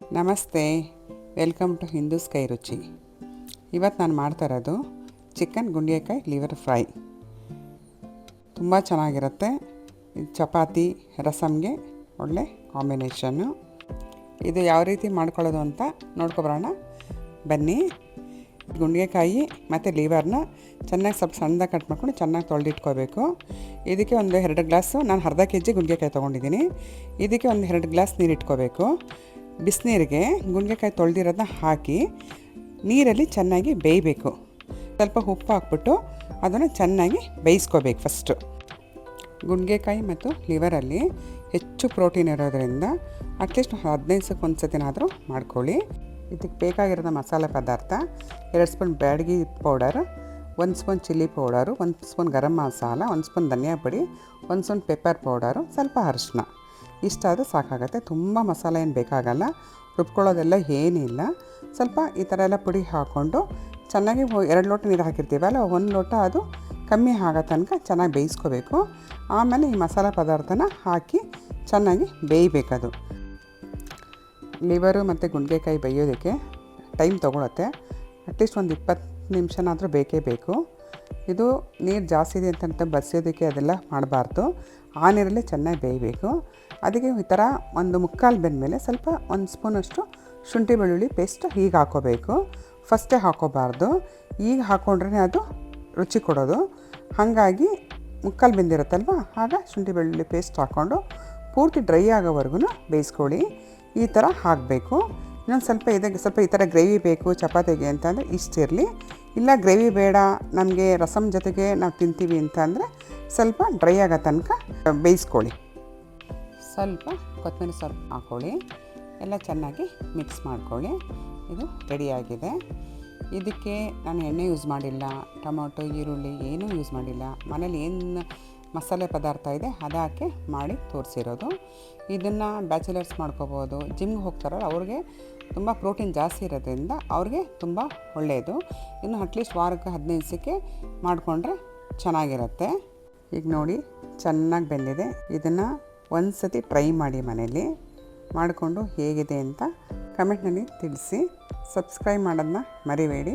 ನಮಸ್ತೆ, welcome to Hindu sky ರುಚಿ. ಇವತ್ತು ನಾನು ಮಾಡ್ತಾ ಇರೋದು ಚಿಕನ್ ಗುಂಡಿಯಕಾಯಿ ಲಿವರ್ ಫ್ರೈ. ತುಂಬ ಚೆನ್ನಾಗಿರುತ್ತೆ. ಚಪಾತಿ, ರಸಮ್ಗೆ ಒಳ್ಳೆ ಕಾಂಬಿನೇಷನ್ನು. ಇದು ಯಾವ ರೀತಿ ಮಾಡ್ಕೊಳ್ಳೋದು ಅಂತ ನೋಡ್ಕೊಬರೋಣ. ಬನ್ನಿ. ಗುಂಡಿಗೆಕಾಯಿ ಮತ್ತು ಲಿವರ್ನ ಚೆನ್ನಾಗಿ ಸ್ವಲ್ಪ ಸಣ್ಣದಾಗಿ ಕಟ್ ಮಾಡ್ಕೊಂಡು ಚೆನ್ನಾಗಿ ತೊಳೆದಿಟ್ಕೋಬೇಕು. ಇದಕ್ಕೆ ಒಂದು ಎರಡು ಗ್ಲಾಸು, ನಾನು ಅರ್ಧ ಕೆ ಜಿ ಗುಂಡಿಗೆಕಾಯಿ ತೊಗೊಂಡಿದ್ದೀನಿ. ಇದಕ್ಕೆ ಒಂದು ಎರಡು ಗ್ಲಾಸ್ ನೀರು ಇಟ್ಕೋಬೇಕು ಬಿಸಿನೀರಿಗೆ ಗುಣಿಗೆಕಾಯಿ ತೊಳೆದಿರೋದನ್ನ ಹಾಕಿ ನೀರಲ್ಲಿ ಚೆನ್ನಾಗಿ ಬೇಯಬೇಕು. ಸ್ವಲ್ಪ ಉಪ್ಪು ಹಾಕ್ಬಿಟ್ಟು ಅದನ್ನು ಚೆನ್ನಾಗಿ ಬೇಯಿಸ್ಕೋಬೇಕು ಫಸ್ಟು ಗುಣಿಗೆಕಾಯಿ ಮತ್ತು ಲಿವರಲ್ಲಿ ಹೆಚ್ಚು ಪ್ರೋಟೀನ್ ಇರೋದ್ರಿಂದ ಅಟ್ಲೀಸ್ಟ್ ಹದಿನೈದು ಸಕ್ಕ ಒಂದು ಸತಿನಾದರೂ ಮಾಡ್ಕೊಳ್ಳಿ. ಇದಕ್ಕೆ ಬೇಕಾಗಿರೋ ಮಸಾಲೆ ಪದಾರ್ಥ, ಎರಡು ಸ್ಪೂನ್ ಬ್ಯಾಡಗಿ ಪೌಡರ್ ಒಂದು ಸ್ಪೂನ್ ಚಿಲ್ಲಿ ಪೌಡರು ಒಂದು ಸ್ಪೂನ್ ಗರಂ ಮಸಾಲ, ಒಂದು ಸ್ಪೂನ್ ಧನಿಯಾ ಪುಡಿ, ಒಂದು ಸ್ಪೂನ್ ಪೆಪ್ಪರ್ ಪೌಡರು ಸ್ವಲ್ಪ ಅರಿಶಿನ ಇಷ್ಟಾದರೂ ಸಾಕಾಗುತ್ತೆ. ತುಂಬ ಮಸಾಲೆ ಏನು ಬೇಕಾಗಲ್ಲ. ರುಬ್ಕೊಳ್ಳೋದೆಲ್ಲ ಏನಿಲ್ಲ ಸ್ವಲ್ಪ ಈ ಥರ ಎಲ್ಲ ಪುಡಿ ಹಾಕ್ಕೊಂಡು ಚೆನ್ನಾಗಿ ಎರಡು ಲೋಟ ನೀರು ಹಾಕಿರ್ತೀವಲ್ಲ ಒಂದು ಲೋಟ ಅದು ಕಮ್ಮಿ ಆಗೋ ತನಕ ಚೆನ್ನಾಗಿ ಬೇಯಿಸ್ಕೋಬೇಕು. ಆಮೇಲೆ ಈ ಮಸಾಲೆ ಪದಾರ್ಥನ ಹಾಕಿ ಚೆನ್ನಾಗಿ ಬೇಯಬೇಕದು. ಲಿವರು ಮತ್ತು ಗುಂಡೆಕಾಯಿ ಬೇಯೋದಕ್ಕೆ ಟೈಮ್ ತೊಗೊಳತ್ತೆ. ಅಟ್ಲೀಸ್ಟ್ ಒಂದು ಇಪ್ಪತ್ತು ನಿಮಿಷನಾದರೂ ಬೇಕೇ ಬೇಕು. ಇದು ನೀರು ಜಾಸ್ತಿ ಇದೆ ಅಂತಂತ ಬಸಿಯೋದಕ್ಕೆ ಅದೆಲ್ಲ ಮಾಡಬಾರ್ದು. ಆ ನೀರಲ್ಲೇ ಚೆನ್ನಾಗಿ ಬೇಯಬೇಕು. ಅದಕ್ಕೆ ಈ ಥರ ಒಂದು ಮುಕ್ಕಾಲು ಬೆಂದಮೇಲೆ ಸ್ವಲ್ಪ ಒಂದು ಸ್ಪೂನಷ್ಟು ಶುಂಠಿ ಬೆಳ್ಳುಳ್ಳಿ ಪೇಸ್ಟ್ ಈಗ ಹಾಕೋಬೇಕು. ಫಸ್ಟೇ ಹಾಕೋಬಾರ್ದು. ಈಗ ಹಾಕ್ಕೊಂಡ್ರೆ ಅದು ರುಚಿ ಕೊಡೋದು. ಹಾಗಾಗಿ ಮುಕ್ಕಾಲು ಬೆಂದಿರುತ್ತಲ್ವ? ಆಗ ಶುಂಠಿ ಬೆಳ್ಳುಳ್ಳಿ ಪೇಸ್ಟ್ ಹಾಕ್ಕೊಂಡು ಪೂರ್ತಿ ಡ್ರೈ ಆಗೋವರೆಗೂ ಬೇಯಿಸ್ಕೊಳ್ಳಿ. ಈ ಥರ ಹಾಕಬೇಕು. ಇನ್ನೊಂದು ಸ್ವಲ್ಪ ಇದಕ್ಕೆ ಸ್ವಲ್ಪ ಈ ಥರ ಗ್ರೇವಿ ಬೇಕು, ಚಪಾತಿಗೆ ಅಂತಂದರೆ ಇಷ್ಟಿರಲಿ. ಇಲ್ಲ ಗ್ರೇವಿ ಬೇಡ, ನಮಗೆ ರಸಮ್ ಜೊತೆಗೆ ನಾವು ತಿಂತೀವಿ ಅಂತ ಅಂದರೆ ಸ್ವಲ್ಪ ಡ್ರೈ ಆಗೋ ತನಕ ಬೇಯಿಸ್ಕೊಳ್ಳಿ. ಸ್ವಲ್ಪ ಕೊತ್ತಂಬರಿ ಸೊಪ್ಪು ಹಾಕ್ಕೊಳ್ಳಿ ಎಲ್ಲ ಚೆನ್ನಾಗಿ ಮಿಕ್ಸ್ ಮಾಡ್ಕೊಳ್ಳಿ. ಇದು ರೆಡಿಯಾಗಿದೆ ಇದಕ್ಕೆ ನಾನು ಎಣ್ಣೆ ಯೂಸ್ ಮಾಡಿಲ್ಲ, ಟೊಮೊಟೊ, ಈರುಳ್ಳಿ ಏನೂ ಯೂಸ್ ಮಾಡಿಲ್ಲ. ಮನೇಲಿ ಏನು ಮಸಾಲೆ ಪದಾರ್ಥ ಇದೆ ಅದಾಕೆ ಮಾಡಿ ತೋರಿಸಿರೋದು. ಇದನ್ನು ಬ್ಯಾಚುಲರ್ಸ್ ಮಾಡ್ಕೋಬೋದು. ಜಿಮ್ಗೆ ಹೋಗ್ತಾರಲ್ಲ, ಅವ್ರಿಗೆ ತುಂಬ ಪ್ರೋಟೀನ್ ಜಾಸ್ತಿ ಇರೋದ್ರಿಂದ ಅವ್ರಿಗೆ ತುಂಬ ಒಳ್ಳೆಯದು ಇನ್ನು ಅಟ್ಲೀಸ್ಟ್ ವಾರಕ್ಕೆ ಹದಿನೈದು ದಿವಸಕ್ಕೆ ಮಾಡಿಕೊಂಡ್ರೆ ಚೆನ್ನಾಗಿರುತ್ತೆ. ಈಗ ನೋಡಿ, ಚೆನ್ನಾಗಿ ಬೆಂದಿದೆ. ಇದನ್ನು ಒಂದು ಸತಿ ಟ್ರೈ ಮಾಡಿ ಮನೇಲಿ ಮಾಡಿಕೊಂಡು ಹೇಗಿದೆ ಅಂತ ಕಮೆಂಟ್ನಲ್ಲಿ ತಿಳಿಸಿ. ಸಬ್ಸ್ಕ್ರೈಬ್ ಮಾಡೋದನ್ನ ಮರಿಬೇಡಿ.